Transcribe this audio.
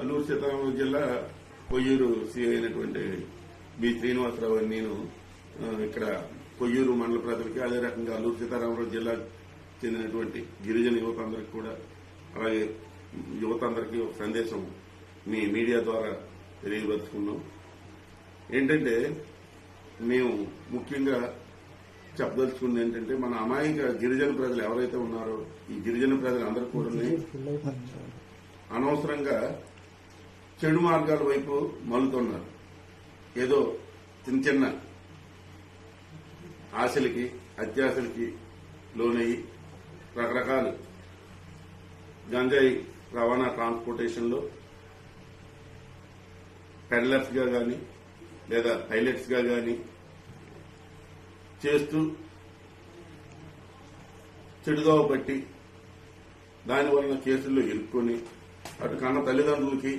అల్లూరు సీతారామరాజు జిల్లా కొయ్యూరు సి అయినటువంటి బి శ్రీనివాసరావు అని నేను ఇక్కడ కొయ్యూరు మండల ప్రజలకి అదే రకంగా అల్లూరు సీతారామరాజు జిల్లాకు చెందినటువంటి గిరిజన యువత అందరికి కూడా అలాగే యువత అందరికీ ఒక సందేశం మీ మీడియా ద్వారా తెలియపరుచుకున్నాం. ఏంటంటే మేము ముఖ్యంగా చెప్పదలుచుకుంది ఏంటంటే మన అమాయక గిరిజన ప్రజలు ఎవరైతే ఉన్నారో ఈ గిరిజన ప్రజలందరూ కూడా అనవసరంగా చెడు మార్గాల వైపు మలుతున్నారు. ఏదో చిన్న చిన్న ఆశలకి అత్యాశలకి లోనయ్యి రకరకాలు గంజాయి రవాణా ట్రాన్స్పోర్టేషన్లో పెడ్లర్స్గా కానీ లేదా పైలట్స్గా కానీ చేస్తూ చెడుదోవ పట్టి దానివల్ల కేసుల్లో ఇరుక్కొని అటు కన్న తల్లిదండ్రులకి